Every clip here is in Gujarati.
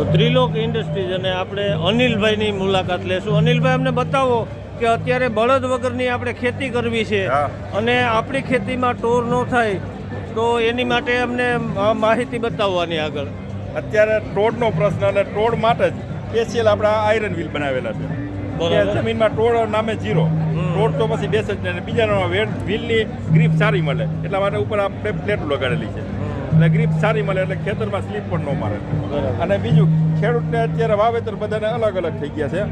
તો ત્રિલોક ઇન્ડસ્ટ્રીઝ અને આપણે અનિલભાઈની મુલાકાત લેશું. અનિલભાઈ અમને બતાવો કે અત્યારે બળદ વગરની આપણે ખેતી કરવી છે. અને આપણી ખેતીમાં ટોર ન થાય તો એની માટે અમને માહિતી બતાવવાની આગળ. અત્યારે ટોડનો પ્રશ્ન અને ટોડ માટે જ સ્પેશિયલ આપણા આયરન વ્હીલ બનાવેલા છે. જમીનમાં ટોળ નામે જીરો. ટોળ તો પછી બેસે જ નહીં અને બીજા વેટ વ્હીલની ગ્રીપ સારી મળે. એટલા માટે ઉપર આપણે પ્લેટ લગાડેલી છે. એટલે ગ્રીપ સારી મળે એટલે ખેતરમાં સ્લીપ પણ ન મારે. અને બીજું ખેડૂતને અત્યારે વાવેતર બધાને અલગ અલગ થઈ ગયા છે.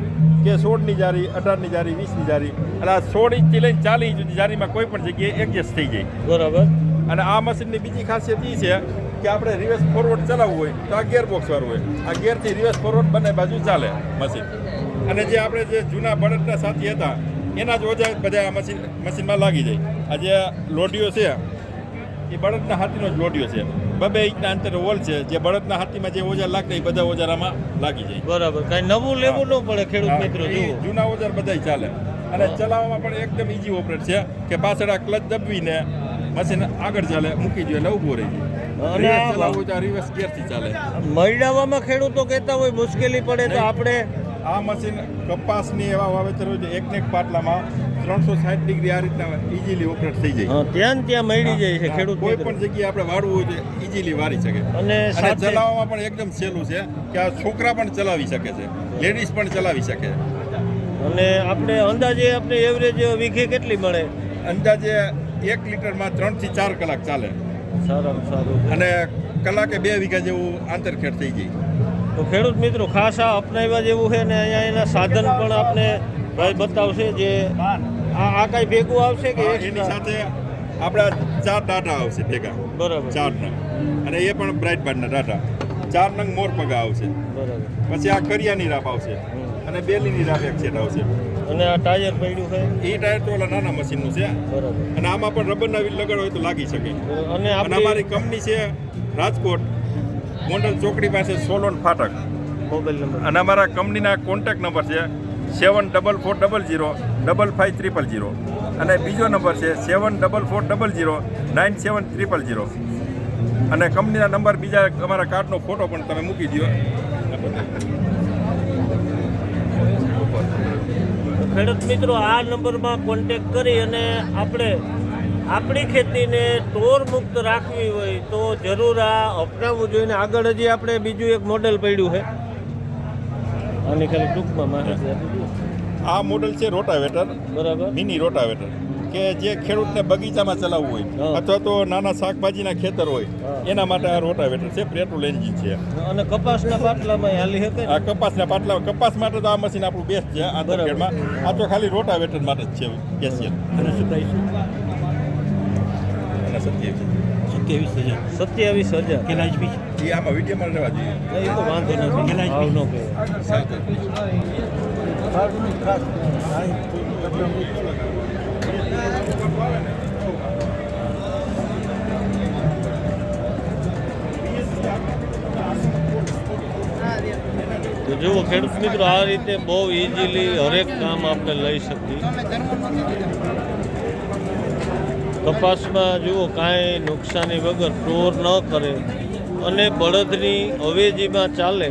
કે સોળની જારી અઢારની જારી વીસની જારી. એટલે આ સોળ ઇંચથી લઈને ચાલી ઇંચ જારીમાં કોઈ પણ જગ્યાએ એડજસ્ટ થઈ જાય. બરાબર. અને આ મશીનની બીજી ખાસિયત એ છે કે આપણે રિવર્સ ફોરવર્ડ ચલાવવું હોય તો આ ગેર બોક્સ વાળું હોય. આ ગેરથી રિવર્સ ફોરવર્ડ બંને બાજુ ચાલે મશીન. અને જે આપણે જે જૂના બળદના સાથી હતા એના જ ઓજા બધા આ મશીન મશીનમાં લાગી જાય. આ જે લોઢીઓ છે એ બળદના હાથીનો જ લોઢીઓ છે. બબે ઇંચના અંતરે હોલ છે. જે બળદના હાથીમાં જે ઓજાર લાગે એ બધા ઓજારામાં લાગી જાય. બરાબર. કાંઈ નવું લેવું ન પડે ખેડૂત મિત્રો જૂના ઓજાર બધાય ચાલે. અને ચલાવવામાં પણ એકદમ ઈજી ઓપરેટ છે કે પાછળ આ ક્લચ દબાવીને મશીન આગળ ચાલે મૂકી દો એટલે ઊભું રહી જાય. મરડાવામાં ખેડૂતો કહેતા હોય મુશ્કેલી પડે તો આપણે આ મશીન કપાસની એવા વાવેતર હોય એકને એક પાટલામાં ત્રણસો સાઠ ડિગ્રી આ રીતના ઇઝીલી ઓપરેટ થઈ જાય. ત્યાં ત્યાં મળી જાય છે ખેડૂત કોઈ પણ જગ્યાએ આપણે વાળવું હોય તો ઇઝીલી વાળી શકે. અને ચલાવવામાં પણ એકદમ સહેલું છે કે આ છોકરા પણ ચલાવી શકે છે લેડીઝ પણ ચલાવી શકે. અને આપણે અંદાજે આપણે એવરેજ વીઘે કેટલી મળે? અંદાજે એક લીટરમાં ત્રણથી ચાર કલાક ચાલે. સારું સારું. અને કલાકે બે વીઘા જેવું આંતરખેડ થઈ જાય. તો ખેડૂત મિત્રો ખાસ આ અપનાવ્યા જેવું છે ને અહીંયા એના સાધન પણ આપણે ભાઈ બતાવશે જે આ આ કાંઈ ભેગું આવશે કે એની સાથે આપણા ચાર ડાટા આવશે ભેગા. બરાબર. ચાર નંગ. અને એ પણ બ્રાઇટ બારના ડાટા ચાર નંગ મોર પગા આવશે. બરાબર. પછી આ કરિયાની રાપ આવશે. અને બેલીની રાપ એક સેટ આવશે. અને આ ટાયર પડ્યું છે? એ ટાયર તો ઓલા નાના મશીનનું છે. બરાબર. અને આમાં પણ રબરના વ્હીલ લગાડ હોય તો લાગી શકે. અને અને અમારી કંપની છે રાજકોટ મોંડલ ચોકડી પાસે સોલોન ફાટક. મોબાઈલ નંબર અને અમારા કંપનીના કોન્ટેક્ટ નંબર છે seven double four double zero double five triple zero અને બીજો નંબર છે seven double four double zero nine seven triple zero અને કંપનીના નંબર બીજા અમારા કાર્ડનો ફોટો પણ તમે મૂકી દો ખેડૂત મિત્રો, આ નંબરમાં કોન્ટેક કરી અને આપણે આપણી ખેતીને ટોર મુક્ત રાખવી હોય તો જરૂર આ અપનાવવું જોઈએ. આગળ હજી આપણે બીજું એક મોડેલ પડ્યું છે. આની ખાલી ટૂંકમાં માહિતી આપી. આ મોડલ છે રોટાવેટર બરાબર. મિની રોટાવેટર કે જે ખેડૂતને બગીચામાં ચલાવવું હોય અથવા તો નાના શાકભાજીના ખેતર હોય એના માટે આ રોટાવેટર છે પેટ્રોલ એન્જિન છે. અને કપાસના પાટલામાં હાલી શકે આ કપાસના પાટલા કપાસ માટે તો આ મશીન આપણું બેસ્ટ છે આ દરમિયાનમાં આ તો ખાલી રોટાવેટર માટે જ છે સ્પેશિયલ અને અને સત્યાવીસ સત્યાવીસ હજાર. સત્યાવીસ હજાર. કેલાજ છે એ આમાં વિડીયોમાં રહેવા જોઈએ એ તો વાંધો નથી. કેલાજ ભાવ નો. તો જુઓ ખેડૂત મિત્રો આ રીતે બહુ ઇઝીલી હરેક કામ આપણે લઈ શકીએ. કપાસમાં જુઓ, કાંઈ નુકસાની વગર ટોર ન કરે અને બળદની અવેજીમાં ચાલે.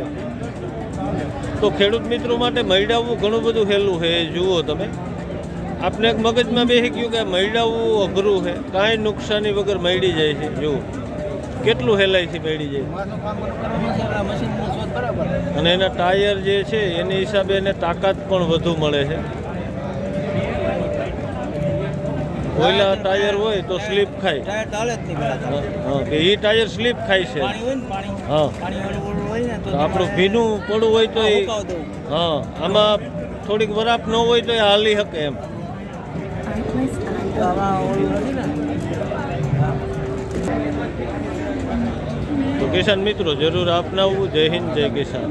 તો ખેડૂત મિત્રો માટે મૈડાવવું ઘણું બધું હેલું છે જુઓ તમે. આપને મગજમાં બેસી ગયું કે મૈડાવવું અઘરું છે કાંઈ નુકસાની વગર મળી જાય છે, જુઓ. કેટલું હેલાય છે મળી જાય. અને એના ટાયર જે છે, એની હિસાબે એને તાકાત પણ વધુ મળે છે. ઓઈલા ટાયર હોય તો સ્લીપ ખાય. ટાયર ચાલે જ નહીં હા, હા કે એ ટાયર સ્લીપ ખાય છે. હા. આપણું ભીનું પડવું હોય તો એ હા આમાં થોડીક વરાપ ન હોય તો એ હાલી શકે એમ. તો કિસાન મિત્રો જરૂર અપનાવવું જય હિન્દ જય કિસાન.